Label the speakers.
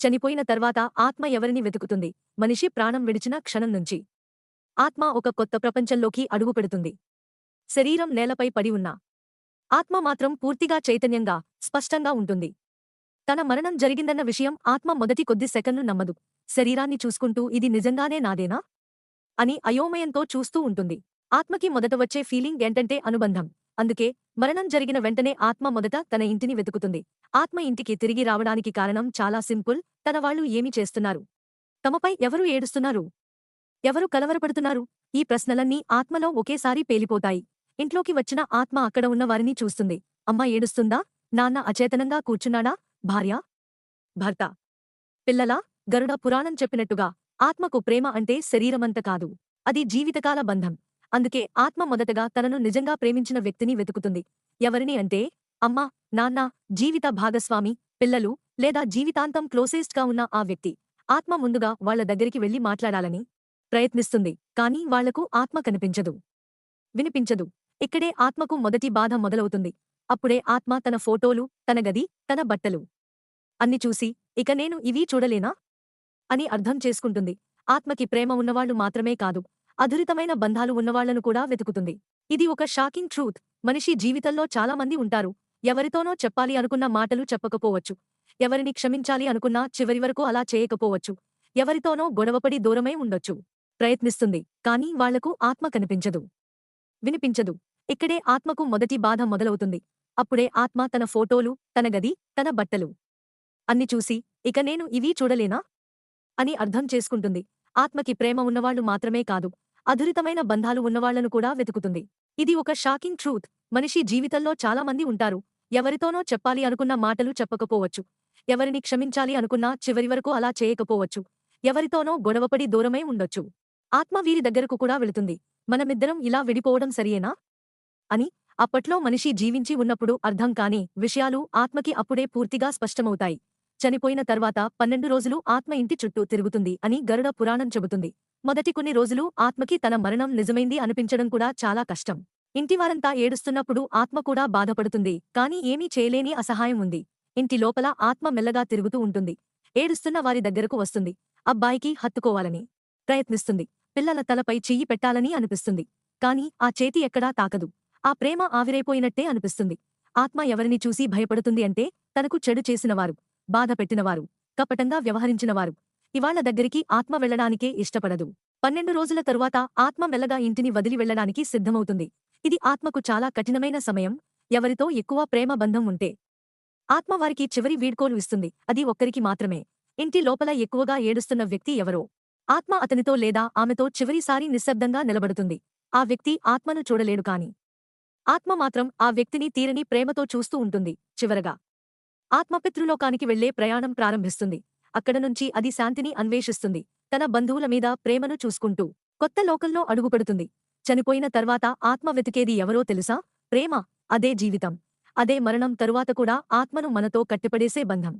Speaker 1: చనిపోయిన తర్వాత ఆత్మ ఎవరిని వెతుకుతుంది? మనిషి ప్రాణం విడిచిన క్షణం నుంచి. ఆత్మ ఒక కొత్త ప్రపంచంలోకి అడుగుపెడుతుంది శరీరం నేలపై పడి ఉన్నా. ఆత్మ మాత్రం పూర్తిగా చైతన్యంగా స్పష్టంగా ఉంటుంది. తన మరణం జరిగిందన్న విషయం ఆత్మ మొదటి కొద్ది సెకన్లు నమ్మదు. శరీరాన్ని చూసుకుంటూ ఇది నిజంగానే నాదేనా? అని అయోమయంతో చూస్తూ ఉంటుంది. ఆత్మకి మొదట వచ్చే ఫీలింగ్ ఏంటంటే అనుబంధం. అందుకే మరణం జరిగిన వెంటనే ఆత్మ మొదట తన ఇంటిని వెతుకుతుంది. ఆత్మ ఇంటికి తిరిగి రావడానికి కారణం చాలా సింపుల్ తన వాళ్ళు ఏమి చేస్తున్నారు? తమపై ఎవరు ఏడుస్తున్నారు? ఎవరు కలవరపడుతున్నారు? ఈ ప్రశ్నలన్నీ ఆత్మలో ఒకేసారి పేలిపోతాయి. ఇంట్లోకి వచ్చిన ఆత్మ అక్కడ ఉన్న వారిని చూస్తుంది. అమ్మ ఏడుస్తుందా? నాన్న అచేతనంగా కూర్చున్నాడా? భార్య? భర్త? పిల్లలా? గరుడ పురాణం చెప్పినట్టుగా ఆత్మకు ప్రేమ అంటే శరీరమంత కాదు. అది జీవితకాల బంధం. అందుకే ఆత్మ మొదటగా తనను నిజంగా ప్రేమించిన వ్యక్తిని వెతుకుతుంది. ఎవరిని అంటే అమ్మ నాన్న జీవిత భాగస్వామి పిల్లలు లేదా జీవితాంతం క్లోసెస్ట్గా ఉన్న ఆ వ్యక్తి. ఆత్మ ముందుగా వాళ్ళ దగ్గరికి వెళ్ళి మాట్లాడాలని ప్రయత్నిస్తుంది కానీ వాళ్ళకు ఆత్మ కనిపించదు. వినిపించదు. ఇక్కడే ఆత్మకు మొదటి బాధ మొదలవుతుంది. అప్పుడే ఆత్మ తన ఫోటోలు తన గది తన బట్టలు అన్ని చూసి ఇక నేను ఇవీ చూడలేనా? అని అర్థం చేసుకుంటుంది. ఆత్మకి ప్రేమ ఉన్నవాళ్ళు మాత్రమే కాదు అధురితమైన బంధాలు ఉన్నవాళ్ళను కూడా వెతుకుతుంది. ఇది ఒక షాకింగ్ ట్రూత్. మనిషి జీవితంలో చాలామంది ఉంటారు. ఎవరితోనో చెప్పాలి అనుకున్న మాటలు చెప్పకపోవచ్చు. ఎవరిని క్షమించాలి అనుకున్నా చివరి వరకు అలా చేయకపోవచ్చు. ఎవరితోనో గొడవపడి దూరమై ఉండొచ్చు. ప్రయత్నిస్తుంది. కానీ వాళ్ళకు ఆత్మ కనిపించదు. వినిపించదు. ఇక్కడే ఆత్మకు మొదటి బాధ మొదలవుతుంది. అప్పుడే ఆత్మ తన ఫోటోలు తన గది తన బట్టలు అన్ని చూసి ఇక నేను ఇవీ చూడలేనా? అని అర్థం చేసుకుంటుంది. ఆత్మకి ప్రేమ ఉన్నవాళ్ళు మాత్రమే కాదు. అధురితమైన బంధాలు ఉన్నవాళ్ళను కూడా వెతుకుతుంది. ఇది ఒక షాకింగ్ ట్రూత్. మనిషి జీవితంలో చాలామంది ఉంటారు. ఎవరితోనో చెప్పాలి అనుకున్న మాటలు చెప్పకపోవచ్చు. ఎవరిని క్షమించాలి అనుకున్నా చివరి వరకు అలా చేయకపోవచ్చు. ఎవరితోనో గొడవపడి దూరమై ఉండొచ్చు. ఆత్మ వీరి దగ్గరకు కూడా వెళుతుంది. మనమిద్దరం ఇలా విడిపోవడం సరియేనా? అని అప్పట్లో మనిషి జీవించి ఉన్నప్పుడు అర్థం కాని విషయాలు ఆత్మకి అప్పుడే పూర్తిగా స్పష్టమవుతాయి. చనిపోయిన తర్వాత పన్నెండు రోజులు ఆత్మ ఇంటి చుట్టూ తిరుగుతుంది అని గరుడ పురాణం చెబుతుంది. మొదటి కొన్ని రోజులు ఆత్మకి తన మరణం నిజమైంది అనిపించడం కూడా చాలా కష్టం. ఇంటివారంతా ఏడుస్తున్నప్పుడు ఆత్మ కూడా బాధపడుతుంది. కాని ఏమీ చేయలేని అసహాయం ఉంది. ఇంటి లోపల ఆత్మ మెల్లగా తిరుగుతూ ఉంటుంది. ఏడుస్తున్న వారి దగ్గరకు వస్తుంది. అబ్బాయికి హత్తుకోవాలని ప్రయత్నిస్తుంది. పిల్లల తలపై చెయ్యి పెట్టాలని అనిపిస్తుంది. కాని ఆ చేతి ఎక్కడా తాకదు. ఆ ప్రేమ ఆవిరైపోయినట్టే అనిపిస్తుంది. ఆత్మ ఎవరిని చూసి భయపడుతుంది అంటే తనకు చెడు చేసినవారు బాధ పెట్టినవారు కపటంగా వ్యవహరించినవారు. ఇవాళ్ళ దగ్గరికి ఆత్మ వెళ్ళడానికే ఇష్టపడదు. పన్నెండు రోజుల తరువాత ఆత్మ మెల్లగా ఇంటిని వదిలి వెళ్ళడానికి సిద్ధమవుతుంది. ఇది ఆత్మకు చాలా కఠినమైన సమయం ఎవరితో ఎక్కువ ప్రేమ బంధం ఉంటే. ఆత్మ వారికి చివరి వీడ్కోలు ఇస్తుంది అది ఒక్కరికి మాత్రమే. ఇంటి లోపల ఎక్కువగా ఏడుస్తున్న వ్యక్తి ఎవరో. ఆత్మ అతనితో లేదా ఆమెతో చివరిసారి నిశ్శబ్దంగా నిలబడుతుంది. ఆ వ్యక్తి ఆత్మను చూడలేడు కాని. ఆత్మ మాత్రం ఆ వ్యక్తిని తీరని ప్రేమతో చూస్తూ ఉంటుంది చివరగా. ఆత్మపితృలోకానికి వెళ్ళే ప్రయాణం ప్రారంభిస్తుంది. అక్కడ నుంచి అది శాంతిని అన్వేషిస్తుంది. తన బంధువుల మీద ప్రేమను చూసుకుంటూ కొత్త లోకంలో అడుగుపెడుతుంది. చనిపోయిన తర్వాత ఆత్మ వెతికేది ఎవరో తెలుసా? ప్రేమ అదే జీవితం. అదే మరణం తరువాత కూడా ఆత్మను మనతో కట్టిపడేసే బంధం.